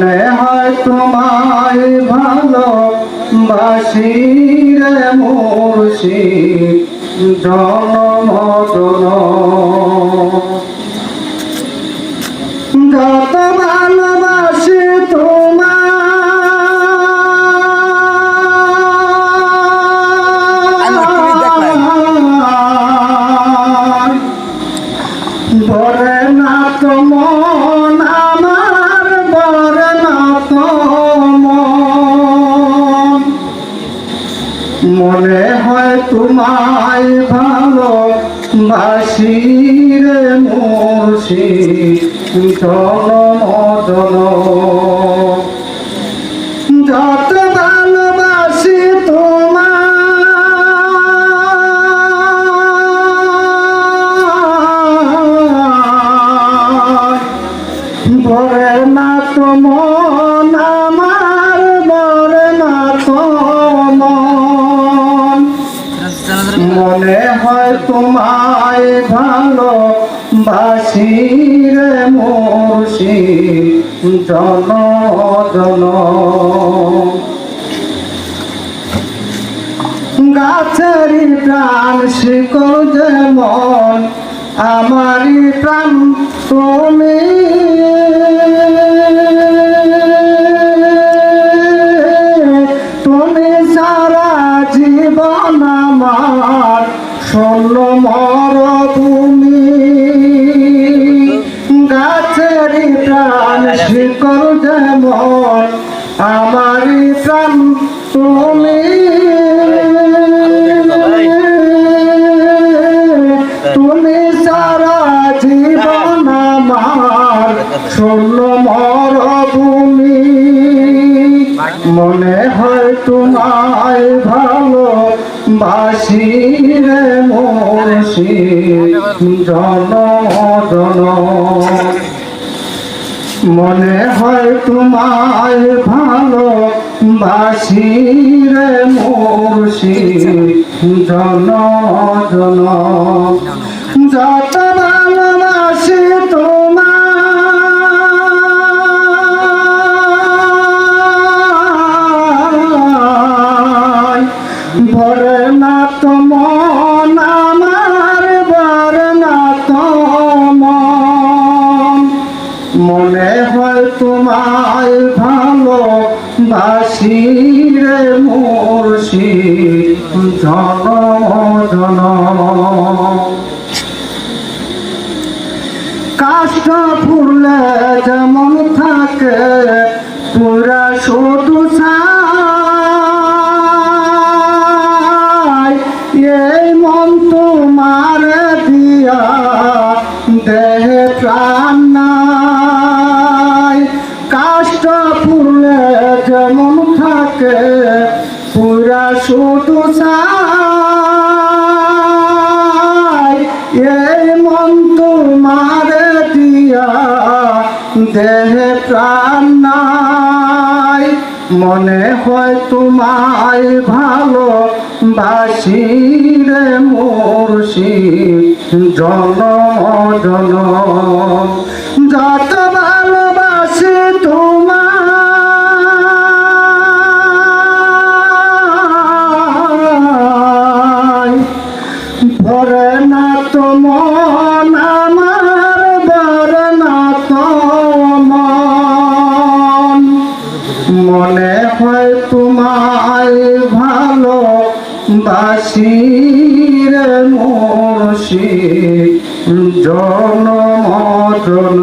হয় তোমায় ভালো বাসি রে মুর্শি জনমদন যত মনে হয় তোমায় ভালো বাসি রে জন জনমদন তোমায় ভালো বাসি রে জন জন গাছের প্রাণ শিকল যেমন প্রাণ তুমি। তুমি সারা জীবন আমার শূন্য মরভূমি, গাছের প্রাণ শিকল যেমন আমারই প্রাণ তুমি। তুমি সারা জীবন আমার শূন্য মরভূমি। মনে হয় তোমায় ভালো বাসি রে। জন জন মনে হয় তোমায় ভালো বাসি রে মুর্শি জন জন যত ভালোবাসি তোমায়, ভরে রে মুর্শি জন জন কাষ্ট ফুললে যেমন থাকে, পুরা শুধু এই মন তোমার দিয়া, দেহে প্রাণ শুধু এই মন তোমার দিয়া, দেহে প্রাণ নাই। মনে হয় তোমায় ভালো বাসি রে মুর্শি জন জন মন আমার ভরে না মন মনে হয় তোমায় ভালো বাসি রে মুর্শি জন জন